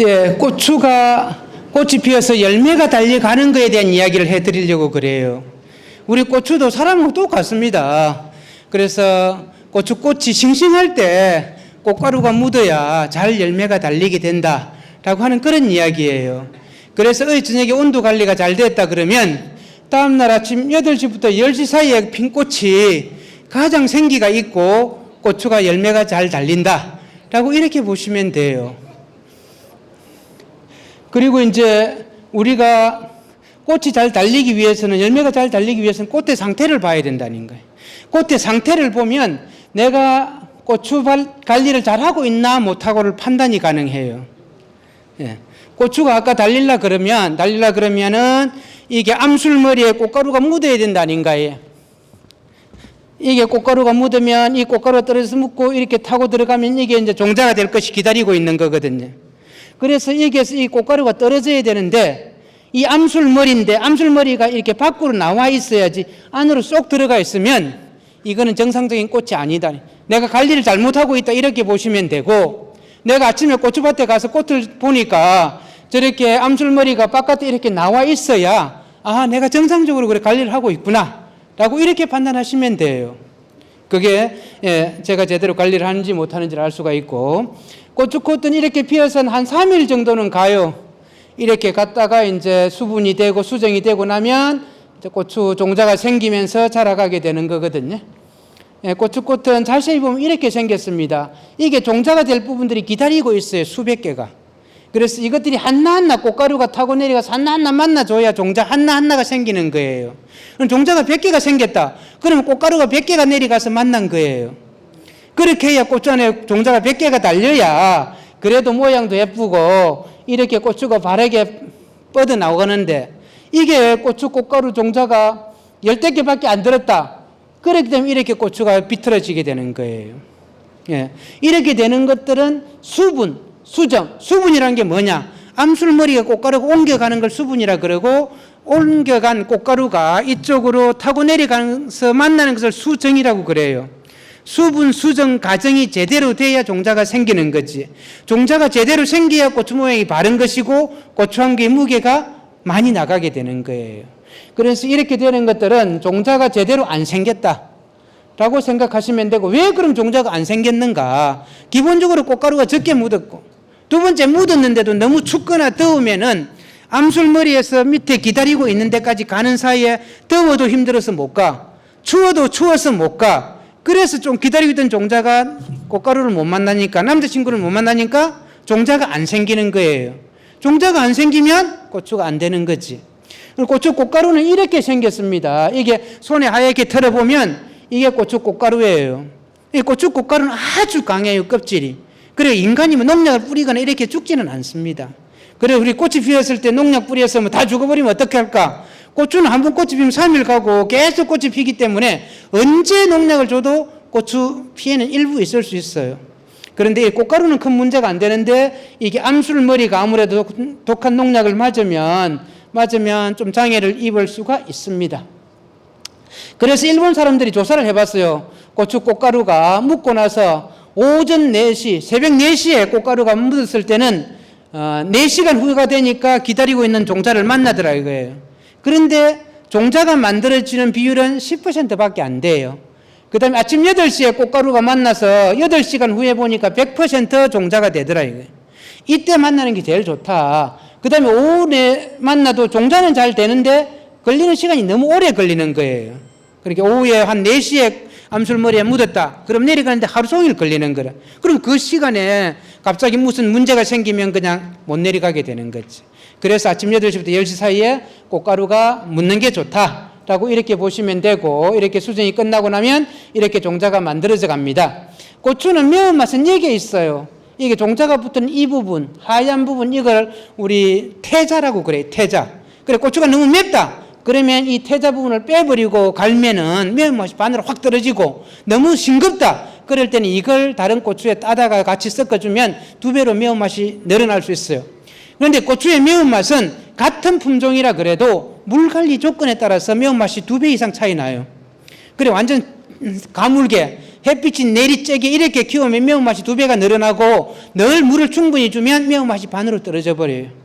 예, 고추가 꽃이 피어서 열매가 달려가는 것에 대한 이야기를 해드리려고 그래요. 우리 고추도 사람하고 똑같습니다. 그래서 고추 꽃이 싱싱할 때 꽃가루가 묻어야 잘 열매가 달리게 된다라고 하는 그런 이야기예요. 그래서 어이 저녁에 온도 관리가 잘 됐다 그러면 다음날 아침 8시부터 10시 사이에 핀 꽃이 가장 생기가 있고 고추가 열매가 잘 달린다라고 이렇게 보시면 돼요. 그리고 이제 우리가 꽃이 잘 달리기 위해서는 열매가 잘 달리기 위해서는 꽃의 상태를 봐야 된다는 거예요. 꽃의 상태를 보면 내가 고추 발- 관리를 잘 하고 있나 못하고를 판단이 가능해요. 예. 고추가 아까 달릴라 그러면 달릴라 그러면은 이게 암술머리에 꽃가루가 묻어야 된다는 거예요. 이게 꽃가루가 묻으면 이 꽃가루가 떨어져서 묻고 이렇게 타고 들어가면 이게 이제 종자가 될 것이 기다리고 있는 거거든요. 그래서 여기에서 이 꽃가루가 떨어져야 되는데 이 암술머리인데 암술머리가 이렇게 밖으로 나와 있어야지 안으로 쏙 들어가 있으면 이거는 정상적인 꽃이 아니다. 내가 관리를 잘못하고 있다 이렇게 보시면 되고 내가 아침에 고추밭에 가서 꽃을 보니까 저렇게 암술머리가 바깥에 이렇게 나와 있어야 아 내가 정상적으로 그래 관리를 하고 있구나 라고 이렇게 판단하시면 돼요. 그게 예, 제가 제대로 관리를 하는지 못하는지를 알 수가 있고 고추꽃은 이렇게 피어서 한 3일 정도는 가요. 이렇게 갔다가 이제 수분이 되고 수정이 되고 나면 고추 종자가 생기면서 자라가게 되는 거거든요. 예, 고추꽃은 자세히 보면 이렇게 생겼습니다. 이게 종자가 될 부분들이 기다리고 있어요. 수백 개가. 그래서 이것들이 하나하나 꽃가루가 타고 내려가서 하나하나 만나줘야 종자 하나하나가 생기는 거예요. 그럼 종자가 100개가 생겼다. 그러면 꽃가루가 100개가 내려가서 만난 거예요. 그렇게 해야 꽃 안에 종자가 100개가 달려야 그래도 모양도 예쁘고 이렇게 고추가 바르게 뻗어 나오는데 이게 고추 꽃가루 종자가 열댓 개밖에 안 들었다. 그렇기 때문에 이렇게 고추가 비틀어지게 되는 거예요. 예. 이렇게 되는 것들은 수분, 수정, 수분이라는 게 뭐냐? 암술머리가 꽃가루가 옮겨가는 걸 수분이라 그러고 옮겨간 꽃가루가 이쪽으로 타고 내려가면서 만나는 것을 수정이라고 그래요. 수분 수정 과정이 제대로 돼야 종자가 생기는 거지. 종자가 제대로 생겨야 고추 모양이 바른 것이고 고추 한 개의 무게가 많이 나가게 되는 거예요. 그래서 이렇게 되는 것들은 종자가 제대로 안 생겼다. 라고 생각하시면 되고 왜 그럼 종자가 안 생겼는가? 기본적으로 꽃가루가 적게 묻었고 두 번째 묻었는데도 너무 춥거나 더우면은 암술머리에서 밑에 기다리고 있는 데까지 가는 사이에 더워도 힘들어서 못 가. 추워도 추워서 못 가. 그래서 좀 기다리고 있던 종자가 꽃가루를 못 만나니까 남자친구를 못 만나니까 종자가 안 생기는 거예요. 종자가 안 생기면 고추가 안 되는 거지. 고추 꽃가루는 이렇게 생겼습니다. 이게 손에 하얗게 털어보면 이게 고추 꽃가루예요. 이 고추 꽃가루는 아주 강해요, 껍질이. 그래, 인간이면 농약을 뿌리거나 이렇게 죽지는 않습니다. 그래, 우리 꽃이 피었을 때 농약 뿌렸으면 다 죽어버리면 어떻게 할까? 고추는 한 번 꽃이 피면 3일 가고 계속 꽃이 피기 때문에 언제 농약을 줘도 고추 피해는 일부 있을 수 있어요. 그런데 이 꽃가루는 큰 문제가 안 되는데 이게 암술머리가 아무래도 독한 농약을 맞으면 맞으면 좀 장애를 입을 수가 있습니다. 그래서 일본 사람들이 조사를 해봤어요. 고추 꽃가루가 묻고 나서 오전 4시, 새벽 4시에 꽃가루가 묻었을 때는 어, 4시간 후가 되니까 기다리고 있는 종자를 만나더라 이거예요. 그런데 종자가 만들어지는 비율은 10%밖에 안 돼요. 그 다음에 아침 8시에 꽃가루가 만나서 8시간 후에 보니까 100% 종자가 되더라 이거예요. 이때 만나는 게 제일 좋다. 그 다음에 오후에 만나도 종자는 잘 되는데 걸리는 시간이 너무 오래 걸리는 거예요. 그렇게 오후에 한 4시에 암술머리에 묻었다. 그럼 내려가는데 하루 종일 걸리는 거라. 그럼 그 시간에 갑자기 무슨 문제가 생기면 그냥 못 내려가게 되는 거지. 그래서 아침 8시부터 10시 사이에 꽃가루가 묻는 게 좋다. 라고 이렇게 보시면 되고 이렇게 수정이 끝나고 나면 이렇게 종자가 만들어져 갑니다. 고추는 매운맛은 여기에 있어요. 이게 종자가 붙은 이 부분, 하얀 부분 이걸 우리 태자라고 그래요. 태자. 그래 고추가 너무 맵다. 그러면 이 태자 부분을 빼버리고 갈면은 매운맛이 반으로 확 떨어지고 너무 싱겁다. 그럴 때는 이걸 다른 고추에 따다가 같이 섞어주면 두 배로 매운맛이 늘어날 수 있어요. 그런데 고추의 매운맛은 같은 품종이라 그래도 물 관리 조건에 따라서 매운맛이 두 배 이상 차이 나요. 그래 완전 가물게 햇빛이 내리쬐게 이렇게 키우면 매운맛이 두 배가 늘어나고 늘 물을 충분히 주면 매운맛이 반으로 떨어져 버려요.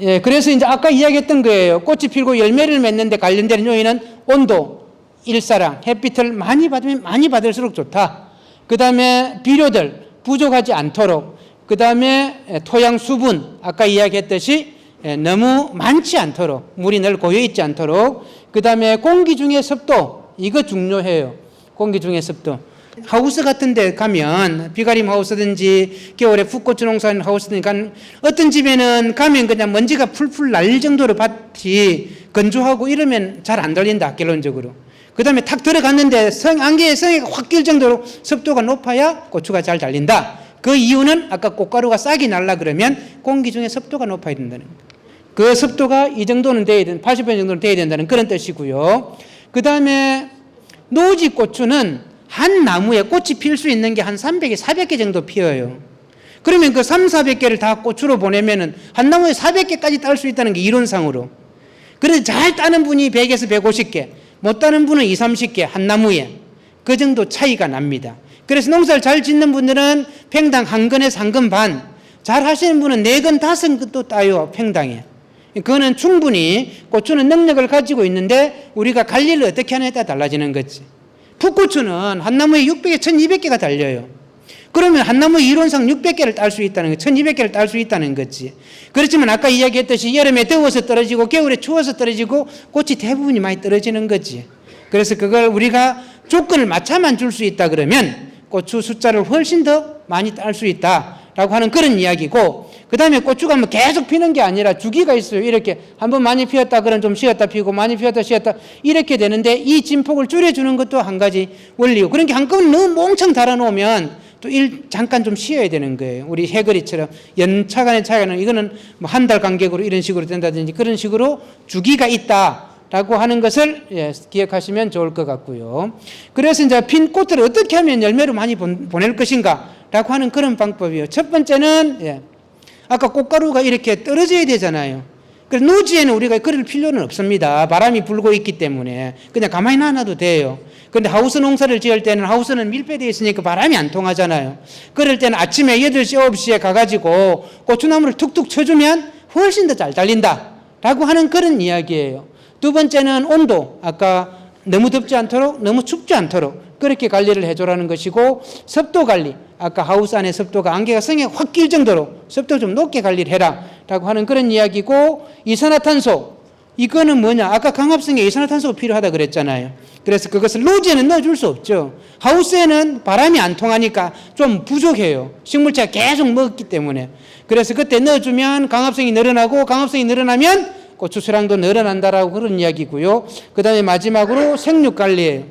예, 그래서 이제 아까 이야기했던 거예요. 꽃이 피고 열매를 맺는데 관련되는 요인은 온도, 일사량, 햇빛을 많이 받으면 많이 받을수록 좋다. 그 다음에 비료들 부족하지 않도록, 그 다음에 토양 수분, 아까 이야기했듯이 예, 너무 많지 않도록, 물이 늘 고여 있지 않도록, 그 다음에 공기 중의 습도, 이거 중요해요. 공기 중의 습도. 하우스 같은 데 가면 비가림 하우스든지 겨울에 풋고추 농사하는 하우스든지 간 어떤 집에는 가면 그냥 먼지가 풀풀 날 정도로 밭이 건조하고 이러면 잘 안 달린다 결론적으로. 그 다음에 탁 들어갔는데 성, 안개의 성에가 확 낄 정도로 습도가 높아야 고추가 잘 달린다. 그 이유는 아까 꽃가루가 싹이 날라 그러면 공기 중에 습도가 높아야 된다는 그 습도가 이 정도는 돼야 된, 80% 정도는 돼야 된다는 그런 뜻이고요. 그 다음에 노지 고추는 한 나무에 꽃이 필 수 있는 게 한 300개, 400개 정도 피어요. 그러면 그 3, 400개를 다 꽃으로 보내면은 한 나무에 400개까지 딸 수 있다는 게 이론상으로. 그래서 잘 따는 분이 100에서 150개, 못 따는 분은 2, 30개 한 나무에. 그 정도 차이가 납니다. 그래서 농사를 잘 짓는 분들은 팽당 한 근에서 한근 반, 잘 하시는 분은 네 근, 다섯 근도 따요, 팽당에. 그거는 충분히 고추는 능력을 가지고 있는데 우리가 관리를 어떻게 하느냐에 따라 달라지는 거지. 풋고추는 한 나무에 600개, 1200개가 달려요. 그러면 한 나무에 이론상 600개를 딸 수 있다는 거, 1200개를 딸 수 있다는 거지. 그렇지만 아까 이야기했듯이 여름에 더워서 떨어지고 겨울에 추워서 떨어지고 꽃이 대부분이 많이 떨어지는 거지. 그래서 그걸 우리가 조건을 맞춰만 줄 수 있다 그러면 고추 숫자를 훨씬 더 많이 딸 수 있다라고 하는 그런 이야기고 그 다음에 고추가 뭐 계속 피는 게 아니라 주기가 있어요. 이렇게 한번 많이 피었다 그러면 좀 쉬었다 피고 많이 피었다 쉬었다 이렇게 되는데 이 진폭을 줄여주는 것도 한 가지 원리고 게 한꺼번에 너무 몽창 달아놓으면 또 일 잠깐 좀 쉬어야 되는 거예요. 우리 해거리처럼 연차 간의 차이는 이거는 뭐 한 달 간격으로 이런 식으로 된다든지 그런 식으로 주기가 있다 라고 하는 것을 예, 기억하시면 좋을 것 같고요. 그래서 이제 핀 꽃들을 어떻게 하면 열매로 많이 본- 보낼 것인가 라고 하는 그런 방법이에요. 첫 번째는 예, 아까 꽃가루가 이렇게 떨어져야 되잖아요. 그래서 노지에는 우리가 그럴 필요는 없습니다. 바람이 불고 있기 때문에 그냥 가만히 놔놔도 돼요. 그런데 하우스 농사를 지을 때는 하우스는 밀폐되어 있으니까 바람이 안 통하잖아요. 그럴 때는 아침에 8시, 9시에 가가지고 고추나무를 툭툭 쳐주면 훨씬 더 잘 달린다. 라고 하는 그런 이야기예요. 두 번째는 온도. 아까 너무 덥지 않도록, 너무 춥지 않도록 그렇게 관리를 해줘라는 것이고 습도 관리. 아까 하우스 안에 습도가 안개가 성에 확 낄 정도로 습도 좀 높게 관리를 해라. 라고 하는 그런 이야기고 이산화탄소. 이거는 뭐냐? 아까 강압성에 이산화탄소가 필요하다 그랬잖아요. 그래서 그것을 노지에는 넣어줄 수 없죠. 하우스에는 바람이 안 통하니까 좀 부족해요. 식물체가 계속 먹기 때문에. 그래서 그때 넣어주면 강압성이 늘어나고 강압성이 늘어나면 고추 수량도 늘어난다라고 그런 이야기고요. 그 다음에 마지막으로 생육 관리예요.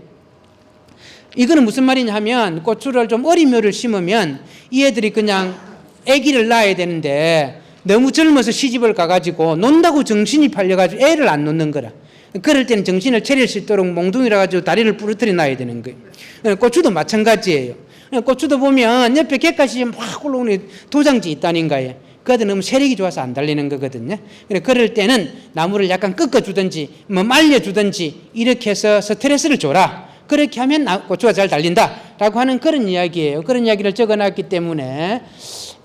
이거는 무슨 말이냐 하면 고추를 좀 어린 묘를 심으면 이 애들이 그냥 아기를 낳아야 되는데 너무 젊어서 시집을 가가지고 논다고 정신이 팔려가지고 애를 안 놓는 거라. 그럴 때는 정신을 차릴 수 있도록 몽둥이라 가지고 다리를 부러뜨려 놔야 되는 거예요. 고추도 마찬가지예요. 고추도 보면 옆에 객가시 막 올라오는 도장지 있다nin가요. 그것도 너무 세력이 좋아서 안 달리는 거거든요. 그럴 때는 나무를 약간 꺾어주든지 뭐 말려주든지 이렇게 해서 스트레스를 줘라. 그렇게 하면 나- 고추가 잘 달린다라고 하는 그런 이야기예요. 그런 이야기를 적어놨기 때문에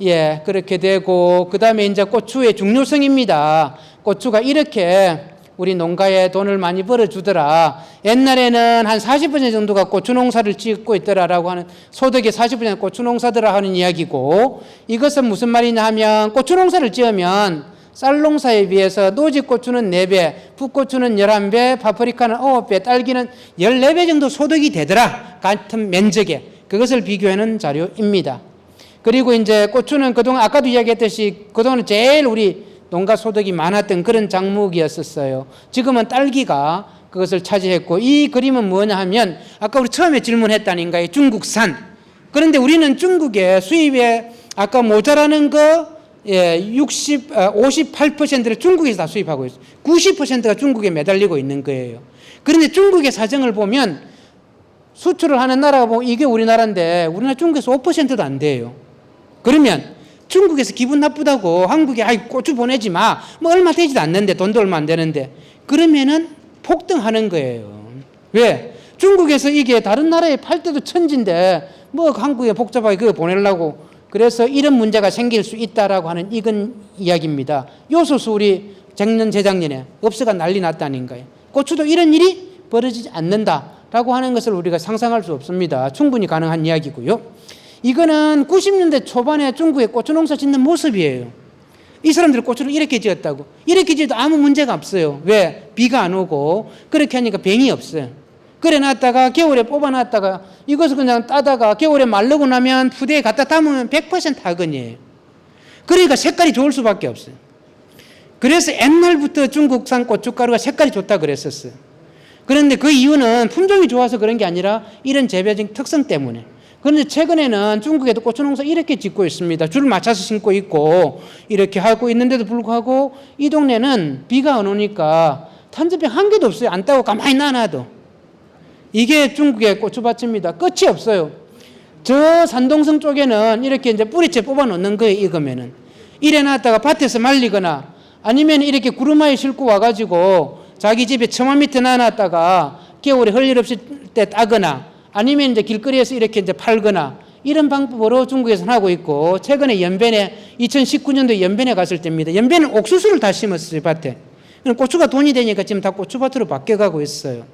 예 그렇게 되고 그 다음에 이제 고추의 중요성입니다. 고추가 이렇게 우리 농가에 돈을 많이 벌어주더라. 옛날에는 한 40% 정도가 고추 농사를 짓고 있더라라고 하는 소득의 40% 고추 농사더라 하는 이야기고 이것은 무슨 말이냐 하면 고추 농사를 지으면 쌀 농사에 비해서 노지 고추는 4배, 풋고추는 11배, 파프리카는 9배, 딸기는 14배 정도 소득이 되더라. 같은 면적에. 그것을 비교하는 자료입니다. 그리고 이제 고추는 그동안 아까도 이야기했듯이 그동안 제일 우리 농가 소득이 많았던 그런 작물이었었어요. 지금은 딸기가 그것을 차지했고 이 그림은 뭐냐 하면 아까 우리 처음에 질문했다nin가요. 중국산. 그런데 우리는 중국의 수입에 아까 모자라는 거 예, 60, 어, 58%를 중국에서 다 수입하고 있어요. 90%가 중국에 매달리고 있는 거예요. 그런데 중국의 사정을 보면 수출을 하는 나라가 보면 이게 우리나라인데 우리나라 중국에서 5%도 안 돼요. 그러면 중국에서 기분 나쁘다고 한국에 아이 고추 보내지 마. 뭐 얼마 되지도 않는데 돈도 얼마 안 되는데 그러면은 폭등하는 거예요. 왜? 중국에서 이게 다른 나라에 팔 때도 천진데 뭐 한국에 복잡하게 그거 보내려고 그래서 이런 문제가 생길 수 있다라고 하는 이건 이야기입니다. 요소수 우리 작년 재작년에 업소가 난리 났다는 거예요. 고추도 이런 일이 벌어지지 않는다라고 하는 것을 우리가 상상할 수 없습니다. 충분히 가능한 이야기고요. 이거는 90년대 초반에 중국의 고추 농사 짓는 모습이에요. 이 사람들이 고추를 이렇게 지었다고. 이렇게 지어도 아무 문제가 없어요. 왜? 비가 안 오고 그렇게 하니까 병이 없어요. 그래 놨다가 겨울에 뽑아 놨다가 이것을 그냥 따다가 겨울에 말르고 나면 푸대에 갖다 담으면 100% 학은이에요. 그러니까 색깔이 좋을 수밖에 없어요. 그래서 옛날부터 중국산 고춧가루가 색깔이 좋다 그랬었어요. 그런데 그 이유는 품종이 좋아서 그런 게 아니라 이런 재배적 특성 때문에. 그런데 최근에는 중국에도 고추 농사 이렇게 짓고 있습니다. 줄 맞춰서 심고 있고 이렇게 하고 있는데도 불구하고 이 동네는 비가 안 오니까 탄저병 한 개도 없어요. 안 따고 가만히 놔놔도. 이게 중국의 고추밭입니다. 끝이 없어요. 저 산동성 쪽에는 이렇게 이제 뿌리채 뽑아 놓는 거예요. 익으면은. 이래 놨다가 밭에서 말리거나 아니면 이렇게 구루마에 싣고 와가지고 자기 집에 처마 밑에 놔놨다가 겨울에 헐일 없을 때 따거나 아니면 이제 길거리에서 이렇게 이제 팔거나 이런 방법으로 중국에서는 하고 있고 최근에 연변에 2019년도 연변에 갔을 때입니다. 연변은 옥수수를 다 심었어요 밭에. 고추가 돈이 되니까 지금 다 고추밭으로 바뀌어가고 있어요.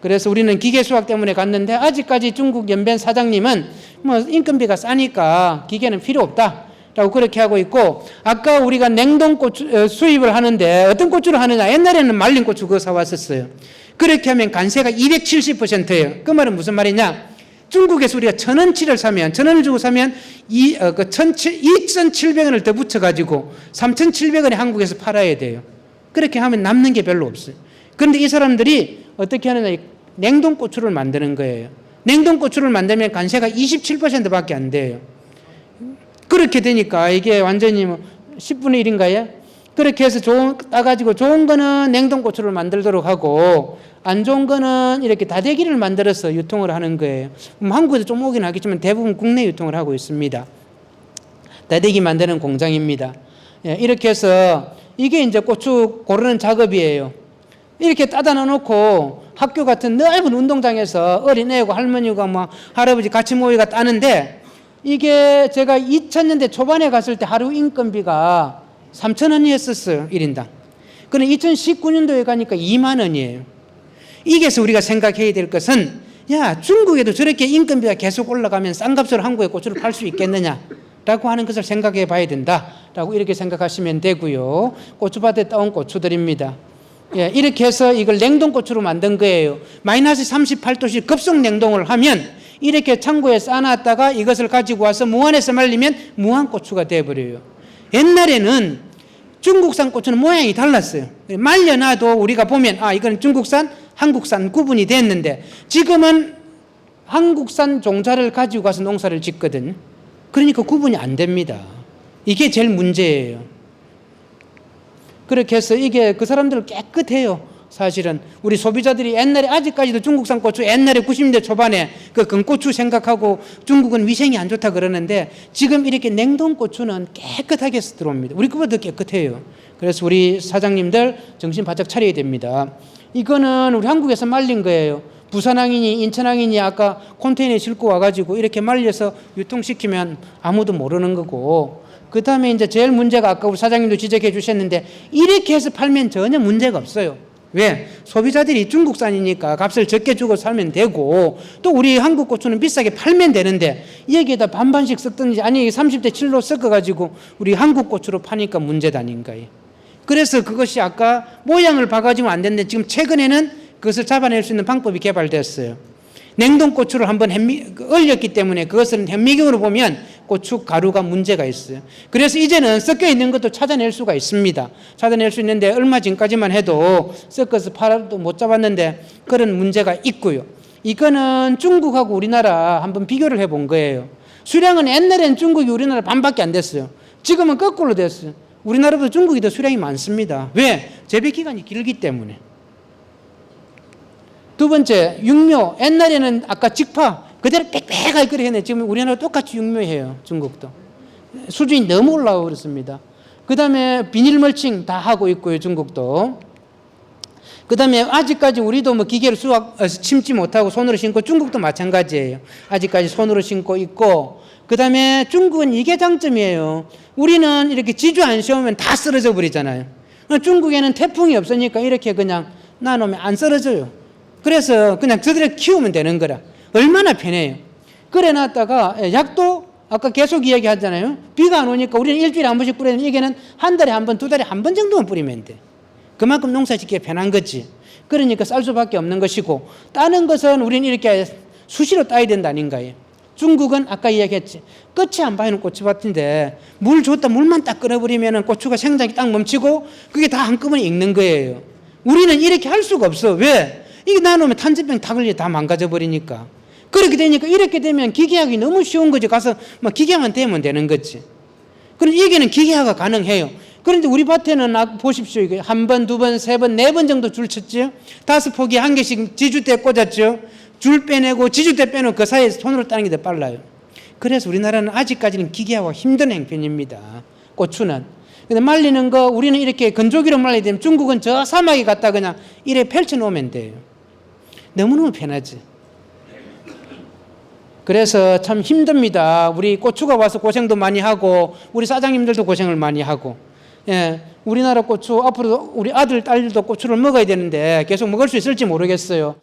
그래서 우리는 기계 수학 때문에 갔는데 아직까지 중국 연변 사장님은 뭐 인건비가 싸니까 기계는 필요 없다. 라고 그렇게 하고 있고 아까 우리가 냉동 고추 어, 수입을 하는데 어떤 고추를 하느냐 옛날에는 말린 고추 그거 사왔었어요 그렇게 하면 간세가 270%예요. 그 말은 무슨 말이냐? 중국에서 우리가 천 원치를 사면 천 원을 주고 사면 이, 어, 그 2,700원을 더 붙여 가지고 3,700원에 한국에서 팔아야 돼요. 그렇게 하면 남는 게 별로 없어요. 그런데 이 사람들이 어떻게 하느냐? 냉동 고추를 만드는 거예요. 냉동 고추를 만들면 간세가 27%밖에 안 돼요. 그렇게 되니까 이게 완전히 뭐 10분의 1인가요? 그렇게 해서 좋은, 따가지고 좋은 거는 냉동 고추를 만들도록 하고 안 좋은 거는 이렇게 다대기를 만들어서 유통을 하는 거예요. 음, 한국에도 좀 오긴 하겠지만 대부분 국내 유통을 하고 있습니다. 다대기 만드는 공장입니다. 예, 이렇게 해서 이게 이제 고추 고르는 작업이에요. 이렇게 따다 놔놓고 학교 같은 넓은 운동장에서 어린애하고 할머니가 뭐 할아버지 같이 모여가 따는데 이게 제가 2000년대 초반에 갔을 때 하루 인건비가 3천 원이었었어요. 1인당. 그럼 2019년도에 가니까 2만 원이에요. 이게서 우리가 생각해야 될 것은 야 중국에도 저렇게 인건비가 계속 올라가면 싼 값으로 한국에 고추를 팔 수 있겠느냐 라고 하는 것을 생각해 봐야 된다 라고 이렇게 생각하시면 되고요 고추밭에 따온 고추들입니다 예, 이렇게 해서 이걸 냉동 고추로 만든 거예요 마이너스 38도씨 급속 냉동을 하면 이렇게 창고에 쌓아놨다가 이것을 가지고 와서 무안에서 말리면 무안고추가 돼버려요. 옛날에는 중국산 고추는 모양이 달랐어요. 말려놔도 우리가 보면 아 이건 중국산, 한국산 구분이 됐는데 지금은 한국산 종자를 가지고 가서 농사를 짓거든. 그러니까 구분이 안 됩니다. 이게 제일 문제예요. 그렇게 해서 이게 그 사람들 깨끗해요. 사실은 우리 소비자들이 옛날에 아직까지도 중국산 고추 옛날에 90년대 초반에 그 금고추 생각하고 중국은 위생이 안 좋다 그러는데 지금 이렇게 냉동 고추는 깨끗하게 들어옵니다. 우리 것보다 더 깨끗해요. 그래서 우리 사장님들 정신 바짝 차려야 됩니다. 이거는 우리 한국에서 말린 거예요. 부산항이니 인천항이니 아까 컨테이너에 싣고 와가지고 이렇게 말려서 유통시키면 아무도 모르는 거고 그 다음에 이제 제일 문제가 아까 우리 사장님도 지적해 주셨는데 이렇게 해서 팔면 전혀 문제가 없어요. 왜? 소비자들이 중국산이니까 값을 적게 주고 살면 되고 또 우리 한국 고추는 비싸게 팔면 되는데 여기에다 반반씩 섞든지 아니 30대 7로 섞어가지고 우리 한국 고추로 파니까 문제다 아닌가요? 그래서 그것이 아까 모양을 봐가지고 안 됐는데 지금 최근에는 그것을 잡아낼 수 있는 방법이 개발됐어요. 냉동 고추를 한번 현미, 얼렸기 때문에 그것은 현미경으로 보면 고추 가루가 문제가 있어요. 그래서 이제는 섞여 있는 것도 찾아낼 수가 있습니다. 찾아낼 수 있는데 얼마 전까지만 해도 섞어서 팔아도 못 잡았는데 그런 문제가 있고요. 이거는 중국하고 우리나라 한번 비교를 해본 거예요. 수량은 옛날엔 중국이 우리나라 반밖에 안 됐어요. 지금은 거꾸로 됐어요. 우리나라보다 중국이 더 수량이 많습니다. 왜? 재배 기간이 길기 때문에. 두 번째, 육묘. 옛날에는 아까 직파 그대로 빽빽하게 그래 지금 우리나라 똑같이 육묘해요. 중국도. 수준이 너무 올라오고 그렇습니다. 그 다음에 비닐 멀칭 다 하고 있고요. 중국도. 그 다음에 아직까지 우리도 뭐 기계로 수확 어, 심지 못하고 손으로 심고 중국도 마찬가지예요. 아직까지 손으로 심고 있고 그 다음에 중국은 이게 장점이에요. 우리는 이렇게 지주 안 씌우면 다 쓰러져 버리잖아요. 어, 중국에는 태풍이 없으니까 이렇게 그냥 놔놓으면 안 쓰러져요. 그래서 그냥 저들이 키우면 되는 거라. 얼마나 편해요. 그래 놨다가 예, 약도 아까 계속 이야기하잖아요. 비가 안 오니까 우리는 일주일에 한 번씩 뿌리는 이게는 한 달에 한 번, 두 달에 한 번 정도만 뿌리면 돼. 그만큼 농사 짓기 편한 거지. 그러니까 쌀 수밖에 없는 것이고 따는 것은 우리는 이렇게 수시로 따야 된다는 거예요. 중국은 아까 이야기했지. 끝이 안 보이는 고추밭인데 물 줬다 물만 딱 끊어버리면 고추가 생장이 딱 멈추고 그게 다 한꺼번에 익는 거예요. 우리는 이렇게 할 수가 없어. 왜? 이게 나누면 탄저병 다 걸려 다 망가져 버리니까. 그렇게 되니까 이렇게 되면 기계하기 너무 쉬운 거지. 가서 뭐 기계만 되면 되는 거지. 그럼 여기는 기계화가 가능해요. 그런데 우리 밭에는 아, 보십시오. 이게 한 번, 두 번, 세 번, 네 번 정도 줄 쳤죠. 다섯 포기 한 개씩 지주대 꽂았죠. 줄 빼내고 지주대 빼놓고 그 사이에 손으로 따는 게 더 빨라요. 그래서 우리나라는 아직까지는 기계화가 힘든 행편입니다. 고추는. 근데 말리는 거 우리는 이렇게 건조기로 말려야 되면 중국은 저 사막에 갖다 그냥 이래 펼쳐 놓으면 돼요. 너무너무 편하지. 그래서 참 힘듭니다. 우리 고추가 와서 고생도 많이 하고 우리 사장님들도 고생을 많이 하고 예, 우리나라 고추 앞으로 우리 아들 딸들도 고추를 먹어야 되는데 계속 먹을 수 있을지 모르겠어요.